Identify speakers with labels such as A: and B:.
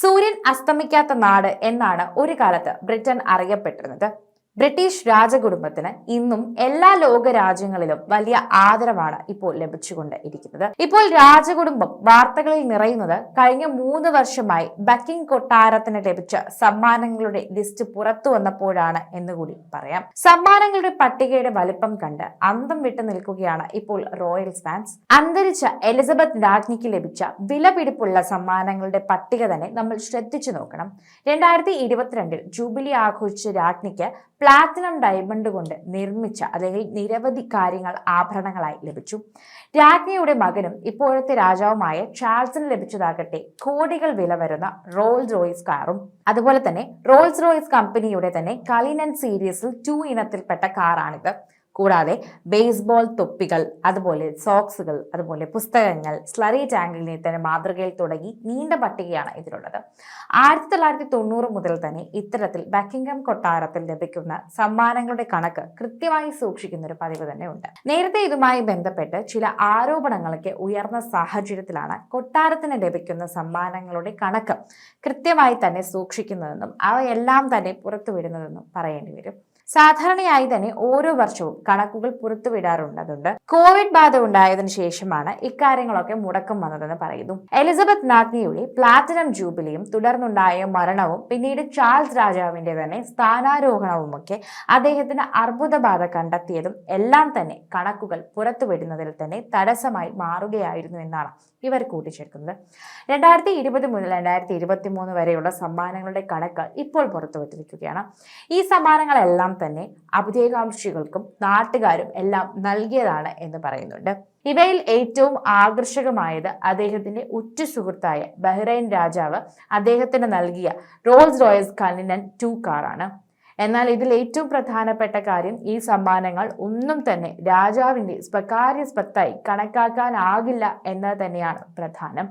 A: സൂര്യൻ അസ്തമിക്കാത്ത നാട് എന്നാണ് ഒരു കാലത്ത് ബ്രിട്ടൻ അറിയപ്പെട്ടിരുന്നത്. ബ്രിട്ടീഷ് രാജകുടുംബത്തിന് ഇന്നും എല്ലാ ലോക രാജ്യങ്ങളിലും വലിയ ആദരവാണ് ഇപ്പോൾ ലഭിച്ചുകൊണ്ട് ഇരിക്കുന്നത് ഇപ്പോൾ രാജകുടുംബം വാർത്തകളിൽ നിറയുന്നത് കഴിഞ്ഞ മൂന്ന് വർഷമായി ബക്കിംഗ് കൊട്ടാരത്തിന് ലഭിച്ച സമ്മാനങ്ങളുടെ ലിസ്റ്റ് പുറത്തു വന്നപ്പോഴാണ് എന്നുകൂടി പറയാം. സമ്മാനങ്ങളുടെ പട്ടികയുടെ വലിപ്പം കണ്ട് അന്തം വിട്ടു നിൽക്കുകയാണ് ഇപ്പോൾ റോയൽ ഫാൻസ് അന്തരിച്ച എലിസബത്ത് രാജ്ഞിക്ക് ലഭിച്ച വിലപിടിപ്പുള്ള സമ്മാനങ്ങളുടെ പട്ടിക തന്നെ നമ്മൾ ശ്രദ്ധിച്ചു നോക്കണം. രണ്ടായിരത്തി ഇരുപത്തിരണ്ടിൽ ജൂബിലി ആഘോഷിച്ച രാജ്ഞിക്ക് പ്ലാറ്റിനം ഡയമണ്ട് കൊണ്ട് നിർമ്മിച്ച അല്ലെങ്കിൽ നിരവധി കാര്യങ്ങൾ ആഭരണങ്ങളായി ലഭിച്ചു. രാജ്ഞിയുടെ മകനും ഇപ്പോഴത്തെ രാജാവുമായ ചാൾസിന് ലഭിച്ചതാകട്ടെ കോടികൾ വില വരുന്ന റോൾസ് റോയ്സ് കാറും. അതുപോലെ തന്നെ റോൾസ് റോയ്സ് കമ്പനിയുടെ തന്നെ കളിനൻ സീരീസിൽ ടു ഇനത്തിൽപ്പെട്ട കാറാണിത്. കൂടാതെ ബേസ്ബോൾ തൊപ്പികൾ അതുപോലെ സോക്സുകൾ അതുപോലെ പുസ്തകങ്ങൾ സ്ലറി ടാങ്കിലിനെ തന്നെ മാതൃകയിൽ തുടങ്ങി നീണ്ട പട്ടികയാണ് ഇതിലുള്ളത്. ആയിരത്തി തൊള്ളായിരത്തി തൊണ്ണൂറ് മുതൽ തന്നെ ഇത്തരത്തിൽ ബക്കിംഗം കൊട്ടാരത്തിൽ ലഭിക്കുന്ന സമ്മാനങ്ങളുടെ കണക്ക് കൃത്യമായി സൂക്ഷിക്കുന്ന ഒരു പതിവ് തന്നെ ഉണ്ട്. നേരത്തെ ഇതുമായി ബന്ധപ്പെട്ട് ചില ആരോപണങ്ങളൊക്കെ ഉയർന്ന സാഹചര്യത്തിലാണ് കൊട്ടാരത്തിന് ലഭിക്കുന്ന സമ്മാനങ്ങളുടെ കണക്ക് കൃത്യമായി തന്നെ സൂക്ഷിക്കുന്നതെന്നും അവയെല്ലാം തന്നെ പുറത്തുവിടുന്നതെന്നും പറയേണ്ടി വരും. സാധാരണയായി തന്നെ ഓരോ വർഷവും കണക്കുകൾ പുറത്തുവിടാറുള്ളതുണ്ട് കോവിഡ് ബാധ ഉണ്ടായതിനു ശേഷമാണ് ഇക്കാര്യങ്ങളൊക്കെ മുടക്കം വന്നതെന്ന് പറയുന്നു. എലിസബത്ത് നാഗ്നിയുടെ പ്ലാറ്റിനം ജൂബിലിയും തുടർന്നുണ്ടായ മരണവും പിന്നീട് ചാൾസ് രാജാവിന്റെ തന്നെ സ്ഥാനാരോഹണവുമൊക്കെ അദ്ദേഹത്തിന് അർബുദബാധ കണ്ടെത്തിയതും എല്ലാം തന്നെ കണക്കുകൾ പുറത്തുവിടുന്നതിൽ തന്നെ തടസ്സമായി മാറുകയായിരുന്നു എന്നാണ് ഇവർ കൂട്ടിച്ചേർക്കുന്നത്. രണ്ടായിരത്തി ഇരുപത് മുതൽ രണ്ടായിരത്തി ഇരുപത്തി മൂന്ന് വരെയുള്ള സമ്മാനങ്ങളുടെ കണക്ക് ഇപ്പോൾ പുറത്തുവിട്ടിരിക്കുകയാണ്. ഈ സമ്മാനങ്ങളെല്ലാം തന്നെ അഭിതേകാംക്ഷികൾക്കും നാട്ടുകാരും എല്ലാം നൽകിയതാണ് എന്ന് പറയുന്നുണ്ട്. ഇവയിൽ ഏറ്റവും ആകർഷകമായത് അദ്ദേഹത്തിന്റെ ഉറ്റ സുഹൃത്തായ ബഹ്റൈൻ രാജാവ് അദ്ദേഹത്തിന് നൽകിയ റോൾസ് റോയൽസ് കലിനൻ ടു കാറാണ് എന്നാൽ ഇതിൽ ഏറ്റവും പ്രധാനപ്പെട്ട കാര്യം ഈ സമ്മാനങ്ങൾ ഒന്നും തന്നെ രാജാവിന്റെ സ്വകാര്യ സ്വത്തായി കണക്കാക്കാനാകില്ല എന്നത് തന്നെയാണ് പ്രധാനം.